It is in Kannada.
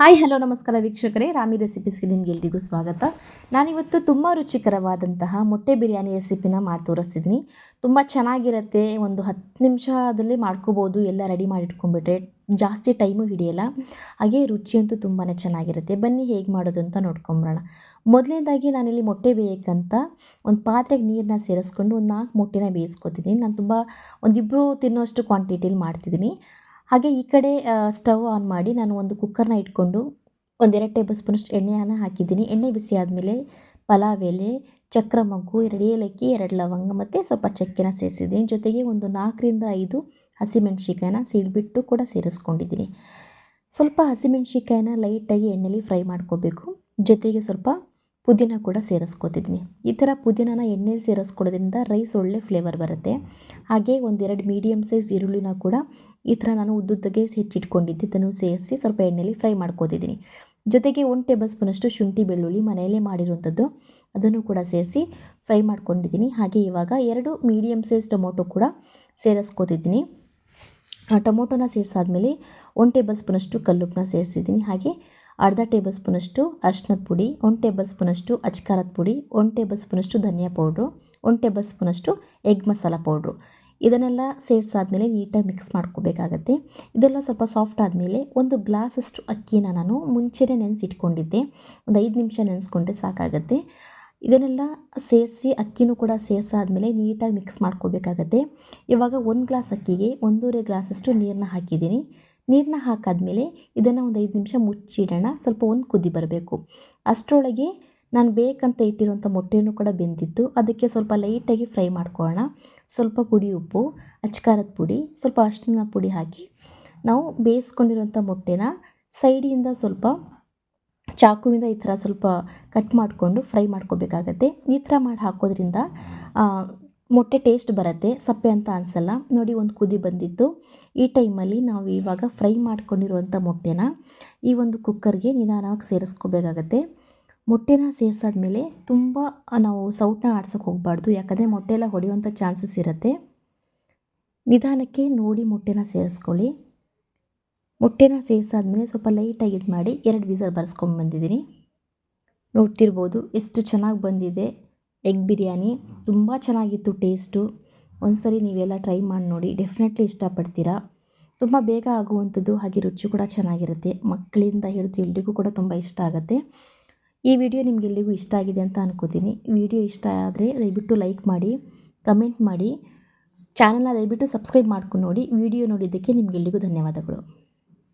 ಹಾಯ್, ಹಲೋ, ನಮಸ್ಕಾರ ವೀಕ್ಷಕರೇ. ರಾಮಿ ರೆಸಿಪೀಸ್ಗೆ ನಿಮ್ಗೆ ಎಲ್ರಿಗೂ ಸ್ವಾಗತ. ನಾನಿವತ್ತು ತುಂಬ ರುಚಿಕರವಾದಂತಹ ಮೊಟ್ಟೆ ಬಿರಿಯಾನಿ ರೆಸಿಪಿನ ಮಾಡಿ ತೋರಿಸ್ತಿದ್ದೀನಿ. ತುಂಬ ಚೆನ್ನಾಗಿರುತ್ತೆ. ಒಂದು ಹತ್ತು ನಿಮಿಷದಲ್ಲಿ ಮಾಡ್ಕೋಬೋದು. ಎಲ್ಲ ರೆಡಿ ಮಾಡಿ ಇಟ್ಕೊಂಡ್ಬಿಟ್ರೆ ಜಾಸ್ತಿ ಟೈಮು ಹಿಡಿಯಲ್ಲ. ಹಾಗೆ ರುಚಿಯಂತೂ ತುಂಬಾ ಚೆನ್ನಾಗಿರುತ್ತೆ. ಬನ್ನಿ, ಹೇಗೆ ಮಾಡೋದು ಅಂತ ನೋಡ್ಕೊಂಬರೋಣ. ಮೊದಲನೇದಾಗಿ ನಾನಿಲ್ಲಿ ಮೊಟ್ಟೆ ಬೇಯಕ್ಕಂತ ಒಂದು ಪಾತ್ರೆಗೆ ನೀರನ್ನ ಸೇರಿಸ್ಕೊಂಡು ಒಂದು ನಾಲ್ಕು ಮೊಟ್ಟೆನ ಬೇಯಿಸ್ಕೊತಿದ್ದೀನಿ. ನಾನು ತುಂಬ ಒಂದಿಬ್ಬರು ತಿನ್ನೋಷ್ಟು ಕ್ವಾಂಟಿಟಿಲಿ ಮಾಡ್ತಿದ್ದೀನಿ. ಹಾಗೆ ಈ ಕಡೆ ಸ್ಟವ್ ಆನ್ ಮಾಡಿ ನಾನು ಒಂದು ಕುಕ್ಕರ್ನ ಇಟ್ಕೊಂಡು ಒಂದೆರಡು ಟೇಬಲ್ ಸ್ಪೂನಷ್ಟು ಎಣ್ಣೆಯನ್ನು ಹಾಕಿದ್ದೀನಿ. ಎಣ್ಣೆ ಬಿಸಿ ಆದಮೇಲೆ ಪಲಾವ್ ಎಲೆ, ಚಕ್ರ ಮಗ್ಗು, ಎರಡು ಏಲಕ್ಕಿ, ಎರಡು ಲವಂಗ ಮತ್ತು ಸ್ವಲ್ಪ ಚಕ್ಕೆನ ಸೇರಿಸಿದ್ದೀನಿ. ಜೊತೆಗೆ ಒಂದು ನಾಲ್ಕರಿಂದ ಐದು ಹಸಿಮೆಣ್ಸಿಕಾಯನ್ನ ಸೀಳ್ಬಿಟ್ಟು ಕೂಡ ಸೇರಿಸ್ಕೊಂಡಿದ್ದೀನಿ. ಸ್ವಲ್ಪ ಹಸಿಮೆಣ್ಸಿಕಾಯನ್ನ ಲೈಟಾಗಿ ಎಣ್ಣೆಲಿ ಫ್ರೈ ಮಾಡ್ಕೋಬೇಕು. ಜೊತೆಗೆ ಸ್ವಲ್ಪ ಪುದೀನ ಕೂಡ ಸೇರಿಸ್ಕೊತಿದ್ದೀನಿ ಈ ಥರ ಪುದೀನನ ಎಣ್ಣೆಲಿ ಸೇರಿಸ್ಕೊಡೋದ್ರಿಂದ ರೈಸ್ ಒಳ್ಳೆ ಫ್ಲೇವರ್ ಬರುತ್ತೆ. ಹಾಗೆ ಒಂದೆರಡು ಮೀಡಿಯಮ್ ಸೈಜ್ ಈರುಳ್ಳಿನ ಕೂಡ ಈ ಥರ ನಾನು ಉದ್ದುದ್ದಗೆ ಹೆಚ್ಚಿಟ್ಕೊಂಡಿದ್ದೆ. ಇದನ್ನು ಸೇರಿಸಿ ಸ್ವಲ್ಪ ಎಣ್ಣೆಲಿ ಫ್ರೈ ಮಾಡ್ಕೋತಿದ್ದೀನಿ. ಜೊತೆಗೆ ಒಂದು ಟೇಬಲ್ ಸ್ಪೂನಷ್ಟು ಶುಂಠಿ ಬೆಳ್ಳುಳ್ಳಿ ಮನೆಯಲ್ಲೇ ಮಾಡಿರುವಂಥದ್ದು ಅದನ್ನು ಕೂಡ ಸೇರಿಸಿ ಫ್ರೈ ಮಾಡ್ಕೊಂಡಿದ್ದೀನಿ. ಹಾಗೆ ಇವಾಗ ಎರಡು ಮೀಡಿಯಮ್ ಸೈಜ್ ಟೊಮೊಟೊ ಕೂಡ ಸೇರಿಸ್ಕೋತಿದ್ದೀನಿ. ಟೊಮೊಟೊನ ಸೇರಿಸಾದ್ಮೇಲೆ ಒಂದು ಟೇಬಲ್ ಸ್ಪೂನಷ್ಟು ಕಲ್ಲುಪ್ಪನ್ನ ಸೇರಿಸಿದ್ದೀನಿ. ಹಾಗೆ ಅರ್ಧ ಟೇಬಲ್ ಸ್ಪೂನಷ್ಟು ಅರ್ಶಿನದ ಪುಡಿ, ಒಂದು ಟೇಬಲ್ ಸ್ಪೂನಷ್ಟು ಅಚ್ಕಾರದ ಪುಡಿ, ಒಂದು ಟೇಬಲ್ ಸ್ಪೂನಷ್ಟು ಧನಿಯಾ ಪೌಡ್ರು, ಒಂದು ಟೇಬಲ್ ಸ್ಪೂನಷ್ಟು ಎಗ್ ಮಸಾಲ ಪೌಡ್ರು. ಇದನ್ನೆಲ್ಲ ಸೇರಿಸಾದ್ಮೇಲೆ ನೀಟಾಗಿ ಮಿಕ್ಸ್ ಮಾಡ್ಕೋಬೇಕಾಗತ್ತೆ. ಇದೆಲ್ಲ ಸ್ವಲ್ಪ ಸಾಫ್ಟ್ ಆದಮೇಲೆ ಒಂದು ಗ್ಲಾಸಷ್ಟು ಅಕ್ಕಿನ ನಾನು ಮುಂಚೆನೇ ನೆನೆಸಿಟ್ಕೊಂಡಿದ್ದೆ. ಒಂದು ಐದು ನಿಮಿಷ ನೆನೆಸ್ಕೊಂಡ್ರೆ ಸಾಕಾಗತ್ತೆ. ಇದನ್ನೆಲ್ಲ ಸೇರಿಸಿ ಅಕ್ಕಿನೂ ಕೂಡ ಸೇರಿಸಾದ್ಮೇಲೆ ನೀಟಾಗಿ ಮಿಕ್ಸ್ ಮಾಡ್ಕೋಬೇಕಾಗತ್ತೆ. ಇವಾಗ ಒಂದು ಗ್ಲಾಸ್ ಅಕ್ಕಿಗೆ ಒಂದೂವರೆ ಗ್ಲಾಸಷ್ಟು ನೀರನ್ನ ಹಾಕಿದ್ದೀನಿ. ನೀರನ್ನ ಹಾಕಾದ್ಮೇಲೆ ಇದನ್ನು ಒಂದು ಐದು ನಿಮಿಷ ಮುಚ್ಚಿಡೋಣ. ಸ್ವಲ್ಪ ಒಂದು ಕುದಿ ಬರಬೇಕು. ಅಷ್ಟರೊಳಗೆ ನಾನು ಬೇಕಂತ ಇಟ್ಟಿರುವಂಥ ಮೊಟ್ಟೆನೂ ಕೂಡ ಬೆಂದಿತ್ತು. ಅದಕ್ಕೆ ಸ್ವಲ್ಪ ಲೈಟಾಗಿ ಫ್ರೈ ಮಾಡ್ಕೊಳ್ಳೋಣ. ಸ್ವಲ್ಪ ಪುಡಿ ಉಪ್ಪು ಅಚ್ಕಾರದ ಪುಡಿ, ಸ್ವಲ್ಪ ಅರಿಶಿನ ಪುಡಿ ಹಾಕಿ ನಾವು ಬೇಯಿಸ್ಕೊಂಡಿರುವಂಥ ಮೊಟ್ಟೆನ ಸೈಡಿಂದ ಸ್ವಲ್ಪ ಚಾಕುವಿಂದ ಈ ಥರ ಸ್ವಲ್ಪ ಕಟ್ ಮಾಡಿಕೊಂಡು ಫ್ರೈ ಮಾಡ್ಕೋಬೇಕಾಗತ್ತೆ. ಈ ಥರ ಮಾಡಿ ಹಾಕೋದ್ರಿಂದ ಮೊಟ್ಟೆ ಟೇಸ್ಟ್ ಬರುತ್ತೆ. ಸಪ್ಪೆ ಅಂತ ಅನಿಸಲ್ಲ. ನೋಡಿ, ಒಂದು ಕುದಿ ಬಂದಿತ್ತು. ಈ ಟೈಮಲ್ಲಿ ನಾವು ಇವಾಗ ಫ್ರೈ ಮಾಡ್ಕೊಂಡಿರುವಂಥ ಮೊಟ್ಟೆನ ಈ ಒಂದು ಕುಕ್ಕರ್ಗೆ ನಿಧಾನವಾಗಿ ಸೇರಿಸ್ಕೋಬೇಕಾಗತ್ತೆ. ಮೊಟ್ಟೆನ ಸೇರಿಸಾದ್ಮೇಲೆ ತುಂಬ ನಾವು ಸೌಟನ್ನ ಆಡ್ಸೋಕೆ ಹೋಗಬಾರ್ದು. ಯಾಕಂದರೆ ಮೊಟ್ಟೆ ಎಲ್ಲ ಹೊಡೆಯುವಂಥ ಚಾನ್ಸಸ್ ಇರುತ್ತೆ. ನಿಧಾನಕ್ಕೆ ನೋಡಿ ಮೊಟ್ಟೆನ ಸೇರಿಸ್ಕೊಳ್ಳಿ. ಮೊಟ್ಟೆನ ಸೇರಿಸಾದ್ಮೇಲೆ ಸ್ವಲ್ಪ ಲೈಟಾಗಿ ಇದು ಮಾಡಿ ಎರಡು ವಿಸಲ್ ಬರ್ಸ್ಕೊಂಡು ಬಂದಿದ್ದೀನಿ. ನೋಡ್ತಿರ್ಬೋದು ಎಷ್ಟು ಚೆನ್ನಾಗಿ ಬಂದಿದೆ ಎಗ್ ಬಿರಿಯಾನಿ. ತುಂಬ ಚೆನ್ನಾಗಿತ್ತು ಟೇಸ್ಟು ಒಂದ್ಸರಿ ನೀವೆಲ್ಲ ಟ್ರೈ ಮಾಡಿ ನೋಡಿ ಡೆಫಿನೆಟ್ಲಿ ಇಷ್ಟಪಡ್ತೀರಾ. ತುಂಬ ಬೇಗ ಆಗುವಂಥದ್ದು ಹಾಗೆ ರುಚಿ ಕೂಡ ಚೆನ್ನಾಗಿರುತ್ತೆ. ಮಕ್ಕಳಿಂದ ಹಿಡಿದು ಎಲ್ರಿಗೂ ಕೂಡ ತುಂಬ ಇಷ್ಟ ಆಗುತ್ತೆ. ಈ ವಿಡಿಯೋ ನಿಮಗೆಲ್ಲರಿಗೂ ಇಷ್ಟ ಆಗಿದೆ ಅಂತ ಅನ್ಕೋತೀನಿ. ವಿಡಿಯೋ ಇಷ್ಟ ಆದರೆ ದಯವಿಟ್ಟು ಲೈಕ್ ಮಾಡಿ ಕಮೆಂಟ್ ಮಾಡಿ. ಚಾನಲ್ನ ದಯವಿಟ್ಟು ಸಬ್ಸ್ಕ್ರೈಬ್ ಮಾಡ್ಕೊಂಡು ನೋಡಿ. ವಿಡಿಯೋ ನೋಡಿದ್ದಕ್ಕೆ ನಿಮಗೆಲ್ಲರಿಗೂ ಧನ್ಯವಾದಗಳು.